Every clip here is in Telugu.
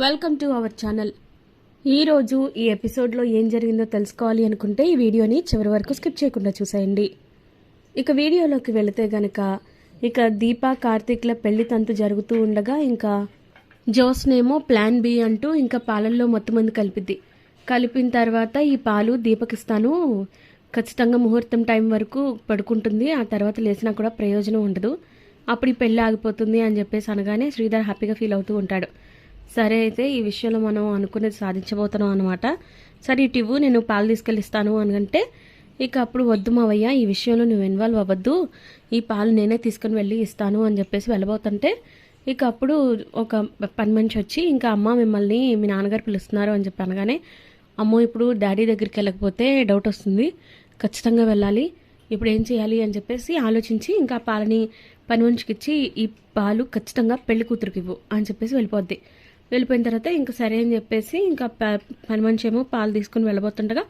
Welcome to our channel. ఈరోజు ఈ ఎపిసోడ్లో ఏం జరిగిందో తెలుసుకోవాలి అనుకుంటే ఈ వీడియోని చివరి వరకు స్కిప్ చేయకుండా చూసేయండి. ఇక వీడియోలోకి వెళితే గనక ఇక దీపా కార్తీక్ల పెళ్ళి తంతు జరుగుతూ ఉండగా ఇంకా జోస్నేమో ప్లాన్ బి అంటూ ఇంకా పాలల్లో మొత్తం మంది కలిపిద్ది. కలిపిన తర్వాత ఈ పాలు దీపకిస్తాను ఖచ్చితంగా ముహూర్తం టైం వరకు పడుకుంటుంది. ఆ తర్వాత లేచినా కూడా ప్రయోజనం ఉండదు. అప్పుడు ఈ పెళ్ళి ఆగిపోతుంది అని చెప్పేసి అనగానే శ్రీధర్ హ్యాపీగా ఫీల్ అవుతూ ఉంటాడు. సరే అయితే ఈ విషయంలో మనం అనుకునేది సాధించబోతున్నాం అనమాట సరే ఇటు ఇవ్వు నేను పాలు తీసుకెళ్ళిస్తాను అనగంటే ఇక అప్పుడు వద్దు మావయ్య ఈ విషయంలో నువ్వు ఇన్వాల్వ్ అవ్వద్దు. ఈ పాలు నేనే తీసుకుని వెళ్ళి ఇస్తాను అని చెప్పేసి వెళ్ళబోతుంటే ఇక అప్పుడు ఒక పని మనిషి వచ్చి ఇంకా అమ్మ మిమ్మల్ని మీ నాన్నగారు పిలుస్తున్నారు అని చెప్పి అనగానే అమ్మో ఇప్పుడు డాడీ దగ్గరికి వెళ్ళకపోతే డౌట్ వస్తుంది. ఖచ్చితంగా వెళ్ళాలి. ఇప్పుడు ఏం చేయాలి? అని చెప్పేసి ఆలోచించి ఇంకా పాలని పని మనిషికి ఇచ్చి ఈ పాలు ఖచ్చితంగా పెళ్ళి కూతురికి ఇవ్వు అని చెప్పేసి వెళ్ళిపోద్ది. వెళ్ళిపోయిన తర్వాత ఇంకా సరే అని చెప్పేసి ఇంకా ప- పని మనిషి ఏమో పాలు తీసుకుని వెళ్ళబోతుండగా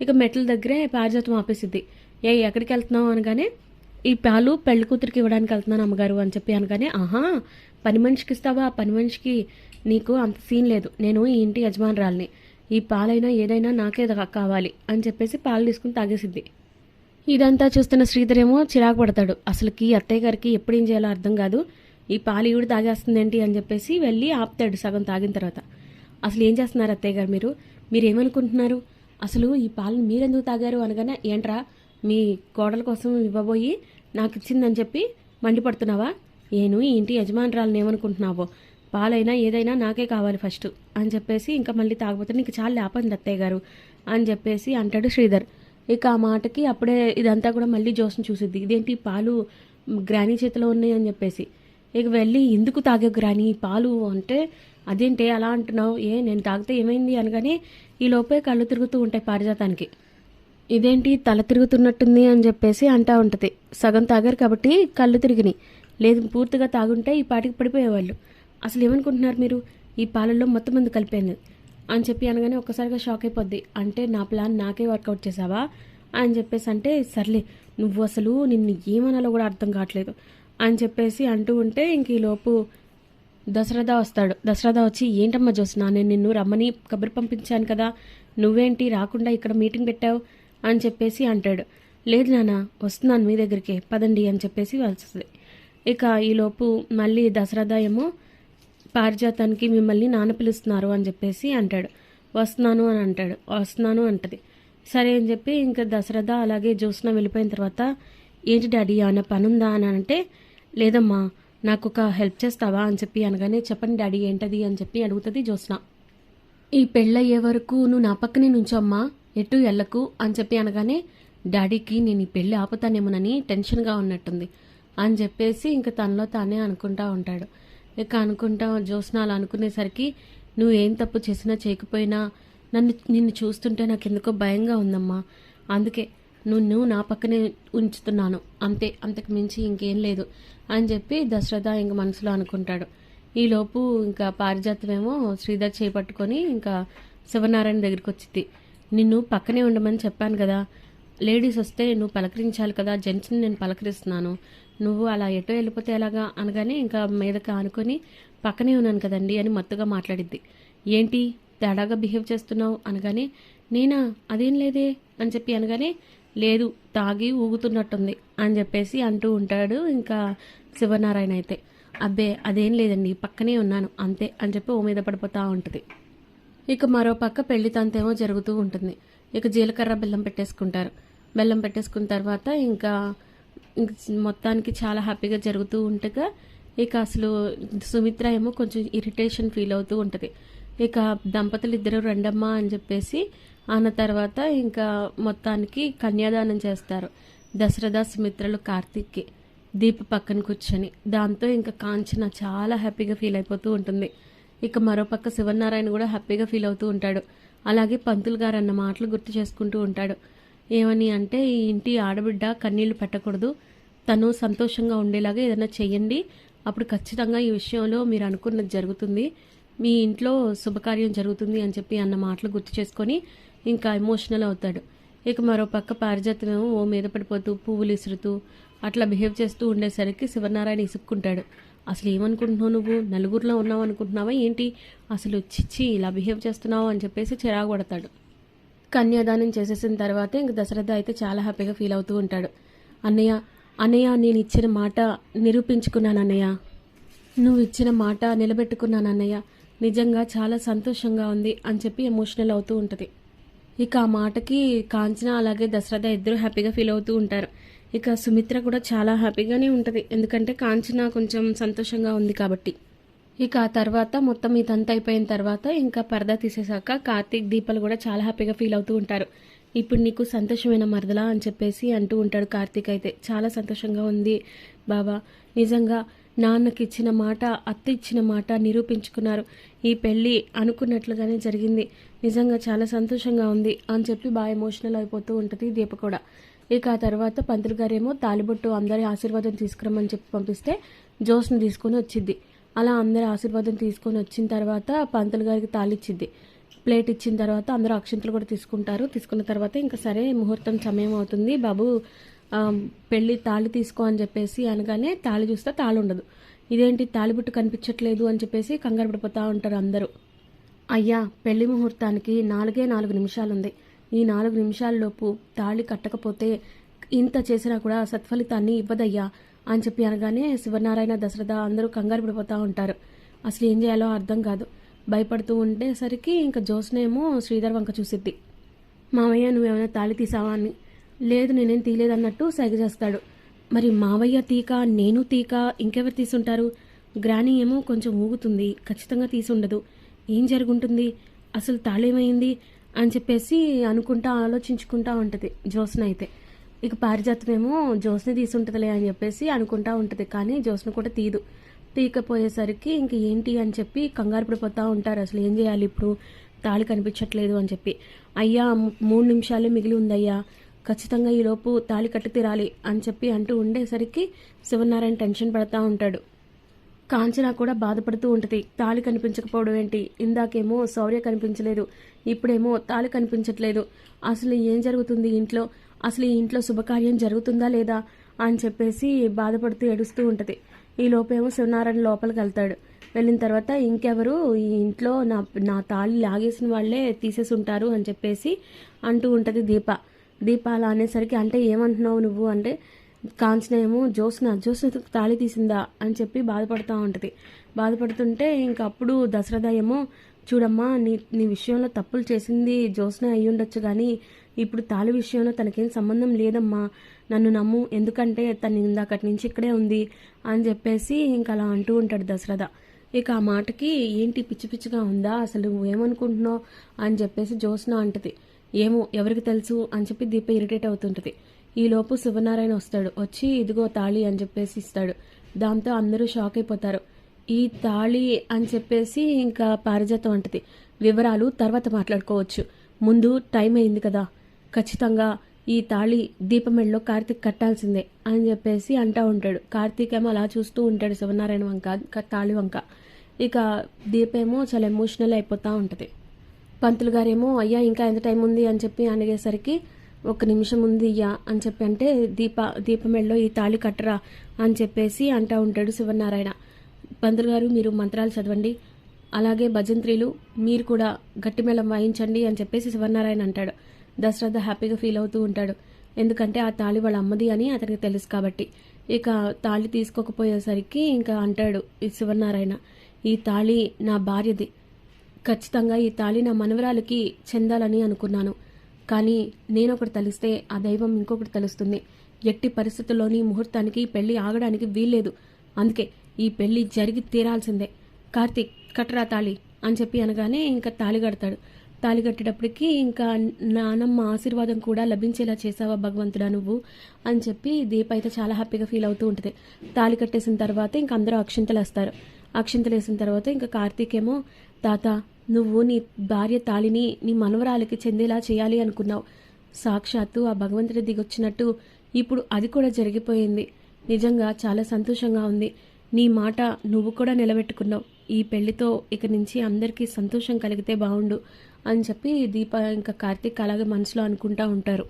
ఇక మెట్ల దగ్గరే పారిజాతం ఆపేసిద్ది. ఏ ఎక్కడికి వెళ్తున్నావు అనగానే ఈ పాలు పెళ్ళి కూతురికి ఇవ్వడానికి వెళ్తున్నాను అమ్మగారు అని చెప్పి అనగానే ఆహా పని మనిషికి ఇస్తావా? పని మనిషికి నీకు అంత సీన్ లేదు. నేను ఈ ఇంటి యజమానురాల్ని. ఈ పాలైనా ఏదైనా నాకే కావాలి అని చెప్పేసి పాలు తీసుకుని తాగేసిద్ది. ఇదంతా చూస్తున్న శ్రీధర్ ఏమో చిరాకు పడతాడు. అసలుకి అత్తయ్య గారికి ఎప్పుడు ఏం చేయాలో అర్థం కాదు. ఈ పాలు ఈవిడ తాగేస్తుందేంటి అని చెప్పేసి వెళ్ళి ఆపుతాడు సగం తాగిన తర్వాత. అసలు ఏం చేస్తున్నారు అత్తయ్య గారు మీరు? మీరు ఏమనుకుంటున్నారు అసలు ఈ పాలను మీరెందుకు తాగారు అనగానే ఏంట్రా మీ కోడల కోసం ఇవ్వబోయి నాకు ఇచ్చిందని చెప్పి మండిపడుతున్నావా? నేను ఈ ఇంటి యజమానురాలను ఏమనుకుంటున్నావో? పాలైనా ఏదైనా నాకే కావాలి ఫస్ట్ అని చెప్పేసి ఇంకా మళ్ళీ తాగబోతే నీకు చాలా లేపండి అత్తయ్య గారు అని చెప్పేసి అంటాడు శ్రీధర్. ఇక ఆ మాటకి అప్పుడే ఇదంతా కూడా మళ్ళీ జోస్ని చూసిద్ది. ఇదేంటి పాలు గ్రానీ చేతిలో ఉన్నాయి అని చెప్పేసి. ఇక వెళ్ళి ఎందుకు తాగే నీ ఈ పాలు అంటే అదేంటి అలా అంటున్నావు? ఏ నేను తాగితే ఏమైంది అనగానే ఈ లోపే కళ్ళు తిరుగుతూ ఉంటాయి పారిజాతానికి. ఇదేంటి తల తిరుగుతున్నట్టుంది అని చెప్పేసి అంటా ఉంటుంది. సగం తాగారు కాబట్టి కళ్ళు తిరిగినాయి. లేదు పూర్తిగా తాగుంటే ఈ పాటికి పడిపోయేవాళ్ళు. అసలు ఏమనుకుంటున్నారు మీరు? ఈ పాలల్లో మొత్తం మంది కలిపోయింది? అని చెప్పి అనగానే ఒక్కసారిగా షాక్ అయిపోద్ది. అంటే నా ప్లాన్ నాకే వర్కౌట్ చేసావా అని చెప్పేసి అంటే సర్లే నువ్వు అసలు నిన్ను ఏమనాలో కూడా అర్థం కావట్లేదు. అని చెప్పేసి అంటూ ఉంటే ఇంక ఈలోపు దశరథ వస్తాడు. దశరథ వచ్చి ఏంటమ్మా జోస్నా నేను నిన్ను రమ్మని కబురు పంపించాను కదా. నువ్వేంటి? రాకుండా ఇక్కడ మీటింగ్ పెట్టావు? అని చెప్పేసి అంటాడు. లేదు నాన్న వస్తున్నాను మీ దగ్గరికి. పదండి అని చెప్పేసి వస్తుంది. ఇక ఈలోపు మళ్ళీ దసరథ ఏమో పారిజాతానికి మిమ్మల్ని నాన్న పిలుస్తున్నారు అని చెప్పేసి అంటాడు. వస్తున్నాను అని అంటాడు. వస్తున్నాను అంటది. సరే అని చెప్పి ఇంకా దసరథ అలాగే జ్యోత్స్న వెళ్ళిపోయిన తర్వాత ఏంటి డాడీ ఏమైనా పని ఉందా అని అంటే లేదమ్మా నాకు ఒక హెల్ప్ చేస్తావా అని చెప్పి అనగానే చెప్పండి డాడీ ఏంటది అని చెప్పి అడుగుతుంది జ్యోత్స్న. ఈ పెళ్ళయ్యే వరకు నువ్వు నా పక్కనే నుంచమ్మా ఎటు ఎల్లకు అని చెప్పి అనగానే డాడీకి నేను ఈ పెళ్ళి ఆపుతానేమోనని టెన్షన్గా ఉన్నట్టుంది అని చెప్పేసి ఇంక తనలో తానే అనుకుంటా ఉంటాడు. ఇక అనుకుంటా జ్యోత్స్న అలా అనుకునేసరికి నువ్వు ఏం తప్పు చేసినా చేయకపోయినా నన్ను నిన్ను చూస్తుంటే నాకు ఎందుకో భయంగా ఉందమ్మా. అందుకే నువ్వు నా పక్కనే ఉంచుతున్నాను. అంతే అంతకు మించి ఇంకేం లేదు అని చెప్పి దశరథ ఇంక మనసులో అనుకుంటాడు. ఈలోపు ఇంకా పారిజాతమేమో శ్రీధర్ చేపట్టుకొని ఇంకా శివనారాయణ దగ్గరికి వచ్చింది నిన్ను పక్కనే ఉండమని చెప్పాను కదా. లేడీస్ వస్తే నువ్వు పలకరించాలి కదా. జెంట్స్ని నేను పలకరిస్తున్నాను. నువ్వు అలా ఎటో వెళ్ళిపోతే ఎలాగా అనగానే ఇంకా మీదకి ఆనుకొని పక్కనే ఉన్నాను కదండి అని మత్తుగా మాట్లాడిద్ది. ఏంటి తేడాగా బిహేవ్ చేస్తున్నావు అనగానే నేనా? అదేం లేదే అని చెప్పి అనగానే లేదు తాగి ఊగుతున్నట్టుంది అని చెప్పేసి అంటూ ఉంటాడు ఇంకా శివనారాయణ అయితే. అబ్బే అదేం లేదండి పక్కనే ఉన్నాను అంతే అని చెప్పి ఓ మీద పడిపోతూ ఉంటుంది. ఇక మరో పక్క పెళ్ళి తంతేమో జరుగుతూ ఉంటుంది. ఇక జీలకర్ర బెల్లం పెట్టేసుకుంటారు. బెల్లం పెట్టేసుకున్న తర్వాత ఇంకా మొత్తానికి చాలా హ్యాపీగా జరుగుతూ ఉంటగా ఇక అసలు సుమిత్ర ఏమో కొంచెం ఇరిటేషన్ ఫీల్ అవుతూ ఉంటుంది. ఇక దంపతులు ఇద్దరు రెండమ్మ అని చెప్పేసి అన్న తర్వాత ఇంకా మొత్తానికి కన్యాదానం చేస్తారు. దశరథ సుమిత్రలు కార్తీక్కి దీప పక్కన కూర్చొని. దాంతో ఇంకా కాంచన చాలా హ్యాపీగా ఫీల్ అయిపోతూ ఉంటుంది. ఇక మరోపక్క శివనారాయణ కూడా హ్యాపీగా ఫీల్ అవుతూ ఉంటాడు. అలాగే పంతులు గారు అన్న మాటలు గుర్తు చేసుకుంటూ ఉంటాడు. ఏమని అంటే ఈ ఇంటి ఆడబిడ్డ కన్నీళ్ళు పెట్టకూడదు. తను సంతోషంగా ఉండేలాగా ఏదైనా చెయ్యండి. అప్పుడు ఖచ్చితంగా ఈ విషయంలో మీరు అనుకున్నది జరుగుతుంది. మీ ఇంట్లో శుభకార్యం జరుగుతుంది అని చెప్పి అన్న మాటలు గుర్తు చేసుకొని ఇంకా ఎమోషనల్ అవుతాడు. ఇక మరో పక్క పారిజాతమేమో ఓ మీద పడిపోతూ పువ్వులు ఇసురుతూ అట్లా బిహేవ్ చేస్తూ ఉండేసరికి శివనారాయణ ఇసుక్కుంటాడు. అసలు ఏమనుకుంటున్నావు నువ్వు? నలుగురిలో ఉన్నావు అనుకుంటున్నావా ఏంటి? అసలు చిచ్చి ఇలా బిహేవ్ చేస్తున్నావు? అని చెప్పేసి చిరాకు పడతాడు. కన్యాదానం చేసేసిన తర్వాత ఇంక దశరథ అయితే చాలా హ్యాపీగా ఫీల్ అవుతూ ఉంటాడు. అన్నయ్య అన్నయ్య నేను ఇచ్చిన మాట నిరూపించుకున్నాను అన్నయ్య నువ్వు ఇచ్చిన మాట నిలబెట్టుకున్నాను అన్నయ్య నిజంగా చాలా సంతోషంగా ఉంది అని చెప్పి ఎమోషనల్ అవుతూ ఉంటుంది. ఇక ఆ మాటకి కాంచన అలాగే దశరథ ఇద్దరు హ్యాపీగా ఫీల్ అవుతూ ఉంటారు. ఇక సుమిత్ర కూడా చాలా హ్యాపీగానే ఉంటుంది. ఎందుకంటే కాంచన కొంచెం సంతోషంగా ఉంది కాబట్టి. ఇక ఆ తర్వాత మొత్తం ఇదంతా అయిపోయిన తర్వాత ఇంకా పరదా తీసేశాక కార్తీక్ దీపాలు కూడా చాలా హ్యాపీగా ఫీల్ అవుతూ ఉంటారు. ఇప్పుడు నీకు సంతోషమైన మరదలా అని చెప్పేసి అంటూ ఉంటాడు కార్తీక్ అయితే. చాలా సంతోషంగా ఉంది బాబా నిజంగా నాన్నకి ఇచ్చిన మాట అత్త ఇచ్చిన మాట నిరూపించుకున్నారు. ఈ పెళ్ళి అనుకున్నట్లుగానే జరిగింది. నిజంగా చాలా సంతోషంగా ఉంది అని చెప్పి బాగా ఎమోషనల్ అయిపోతూ ఉంటుంది దీప కూడా. ఇక ఆ తర్వాత పంతులు గారేమో తాలిబొట్టు అందరి ఆశీర్వాదం తీసుకురమ్మని చెప్పి పంపిస్తే జోస్ని తీసుకొని వచ్చింది అలా అందరి ఆశీర్వాదం తీసుకొని వచ్చిన తర్వాత పంతులు గారికి తాళిచ్చింది ప్లేట్ ఇచ్చిన తర్వాత అందరూ అక్షింతలు కూడా తీసుకుంటారు. తీసుకున్న తర్వాత ఇంకా సరే ముహూర్తం సమయం అవుతుంది. బాబు పెళ్ళి తాళి తీసుకో అని చెప్పేసి అనగానే తాళి చూస్తే తాళి ఉండదు. ఇదేంటి తాళిబుట్టు కనిపించట్లేదు అని చెప్పేసి కంగారు పడిపోతూ ఉంటారు అందరూ. అయ్యా పెళ్ళి ముహూర్తానికి నాలుగే నాలుగు నిమిషాలు ఉంది ఈ నాలుగు నిమిషాల్లోపు తాళి కట్టకపోతే ఇంత చేసినా కూడా సత్ఫలితాన్ని ఇవ్వదయ్యా అని చెప్పి అనగానే శివనారాయణ దశరథ అందరూ కంగారు పడిపోతూ ఉంటారు. అసలు ఏం చేయాలో అర్థం కాదు. భయపడుతూ ఉండేసరికి ఇంకా జోస్నేమో శ్రీధర్ వంక చూసిద్ది. మామయ్య నువ్వేమైనా తాళి తీసావా? అని లేదు నేనేం తీయలేదన్నట్టు సైగ చేస్తాడు. మరి మావయ్య తీక నేను తీక ఇంకెవరు తీసుంటారు? గ్రానీ ఏమో కొంచెం ఊగుతుంది ఖచ్చితంగా తీసుండదు. ఏం జరుగుంటుంది? అసలు తాళేమైంది? అని చెప్పేసి అనుకుంటా ఆలోచించుకుంటా ఉంటుంది జ్యోత్స్న అయితే. ఇక పారిజాతమేమో జ్యోత్స్ని తీసుంటుందిలే అని చెప్పేసి అనుకుంటా ఉంటుంది కానీ జ్యోత్స్న కూడా తీదు. తీయకపోయేసరికి ఇంక ఏంటి అని చెప్పి కంగారు పడిపోతూ ఉంటారు. అసలు ఏం చేయాలి ఇప్పుడు? తాళి కనిపించట్లేదు అని చెప్పి. అయ్యా మూడు నిమిషాలే మిగిలి ఉందయ్యా. ఖచ్చితంగా ఈలోపు తాళి కట్టి తీరాలి అని చెప్పి అంటూ ఉండేసరికి శివనారాయణ టెన్షన్ పడతా ఉంటాడు. కాంచన కూడా బాధపడుతూ ఉంటుంది. తాళి కనిపించకపోవడం ఏంటి? ఇందాకేమో శౌర్య కనిపించలేదు. ఇప్పుడేమో తాళి కనిపించట్లేదు. అసలు ఏం జరుగుతుంది ఇంట్లో? అసలు ఈ ఇంట్లో శుభకార్యం జరుగుతుందా లేదా? అని చెప్పేసి బాధపడుతూ ఏడుస్తూ ఉంటుంది. ఈ లోపేమో శివనారాయణ లోపలికి వెళ్తాడు. వెళ్ళిన తర్వాత ఇంకెవరు? ఈ ఇంట్లో నా నా తాళి లాగేసిన వాళ్ళే తీసేసి ఉంటారు అని చెప్పేసి అంటూ ఉంటుంది దీప. దీపాల అనేసరికి అంటే ఏమంటున్నావు నువ్వు? అంటే కాంచన ఏమో జ్యోత్స్న జ్యోత్స్న తాళి తీసిందా అని చెప్పి బాధపడుతూ ఉంటుంది. బాధపడుతుంటే ఇంకప్పుడు దశరథ ఏమో చూడమ్మా నీ నీ విషయంలో తప్పులు చేసింది జ్యోత్స్న అయి ఉండొచ్చు కానీ ఇప్పుడు తాళి విషయంలో తనకేం సంబంధం లేదమ్మా. నన్ను నమ్ము ఎందుకంటే తను ఇందాకటి నుంచి ఇక్కడే ఉంది అని చెప్పేసి ఇంకా అలా అంటూ ఉంటాడు దశరథ. ఇక ఆ మాటకి ఏంటి పిచ్చి పిచ్చిగా ఉందా? అసలు నువ్వేమనుకుంటున్నావు? అని చెప్పేసి జ్యోత్స్న అంటది. ఏమో ఎవరికి తెలుసు అని చెప్పి దీప ఇరిటేట్ అవుతుంటుంది. ఈలోపు శివనారాయణ వస్తాడు. వచ్చి ఇదిగో తాళి అని చెప్పేసి ఇస్తాడు. దాంతో అందరూ షాక్ అయిపోతారు. ఈ తాళి అని చెప్పేసి ఇంకా పారిజాతం అంటది. వివరాలు తర్వాత మాట్లాడుకోవచ్చు. ముందు టైం అయింది కదా. ఖచ్చితంగా ఈ తాళి దీపమెళ్ళలో కార్తీక్ కట్టాల్సిందే అని చెప్పేసి అంటా ఉంటాడు. కార్తీక్ ఏమో అలా చూస్తూ ఉంటాడు శివనారాయణ వంక తాళి వంక. ఇక దీపేమో చాలా ఎమోషనల్ అయిపోతూ ఉంటుంది. పంతులు గారేమో అయ్యా ఇంకా ఎంత టైం ఉంది? అని చెప్పి అడిగేసరికి ఒక నిమిషం ఉంది అయ్యా అని చెప్పి అంటే దీప దీపమెళ్ళలో ఈ తాళి కట్టరా అని చెప్పేసి అంటా ఉంటాడు శివనారాయణ పంతులు గారు మీరు మంత్రాలు చదవండి. అలాగే భజంత్రీలు మీరు కూడా గట్టిమేళం వాయించండి అని చెప్పేసి శివనారాయణ అంటాడు. దశరథ హ్యాపీగా ఫీల్ అవుతూ ఉంటాడు. ఎందుకంటే ఆ తాళి వాళ్ళ అమ్మది అని అతనికి తెలుసు కాబట్టి. ఇక తాళి తీసుకోకపోయేసరికి ఇంకా అంటాడు ఈ శివనారాయణ ఈ తాళి నా భార్యది. ఖచ్చితంగా ఈ తాళి నా మనవరాలకి చెందాలని అనుకున్నాను. కానీ నేనొకటి తలిస్తే ఆ దైవం ఇంకొకటి తలుస్తుంది. ఎట్టి పరిస్థితుల్లోని ముహూర్తానికి ఈ పెళ్ళి ఆగడానికి వీల్లేదు. అందుకే ఈ పెళ్ళి జరిగి తీరాల్సిందే. కార్తీక్ కట్టరా తాళి అని చెప్పి అనగానే ఇంకా తాళి కడతాడు. తాళి కట్టేటప్పటికి ఇంకా నానమ్మ ఆశీర్వాదం కూడా లభించేలా చేసావా భగవంతుడా నువ్వు అని చెప్పి దీప అయితే చాలా హ్యాపీగా ఫీల్ అవుతూ ఉంటుంది. తాళి కట్టేసిన తర్వాత ఇంకా అందరూ అక్షింతలు వేస్తారు అక్షింతలు వేసిన తర్వాత ఇంకా కార్తీక్ ఏమో తాత నువ్వు నీ భార్య తాళిని నీ మనవరాలకి చెందేలా చేయాలి అనుకున్నావు. సాక్షాత్తు ఆ భగవంతుడి దిగొచ్చినట్టు ఇప్పుడు అది కూడా జరిగిపోయింది. నిజంగా చాలా సంతోషంగా ఉంది. నీ మాట నువ్వు కూడా నిలబెట్టుకున్నావు. ఈ పెళ్ళితో ఇక నుంచి అందరికీ సంతోషం కలిగితే బాగుండు అని చెప్పి దీప ఇంకా కార్తీక్ అలాగే మనసులో అనుకుంటా ఉంటారు.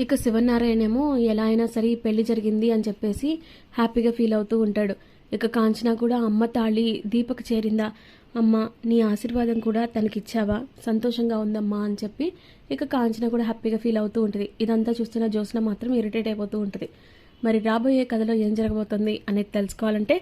ఇక శివనారాయణ ఏమో ఎలా అయినా సరే ఈ పెళ్ళి జరిగింది అని చెప్పేసి హ్యాపీగా ఫీల్ అవుతూ ఉంటాడు. ఇక కాంచన కూడా అమ్మ తాళి దీపక్ చేరిందా? అమ్మ నీ ఆశీర్వాదం కూడా తనకిచ్చావా? సంతోషంగా ఉందమ్మా అని చెప్పి ఇక కాంచన కూడా హ్యాపీగా ఫీల్ అవుతూ ఉంటుంది. ఇదంతా చూస్తున్న జ్యోత్స్న మాత్రం ఇరిటేట్ అయిపోతూ ఉంటుంది. మరి రాబోయే కథలో ఏం జరగబోతుంది అనేది తెలుసుకోవాలంటే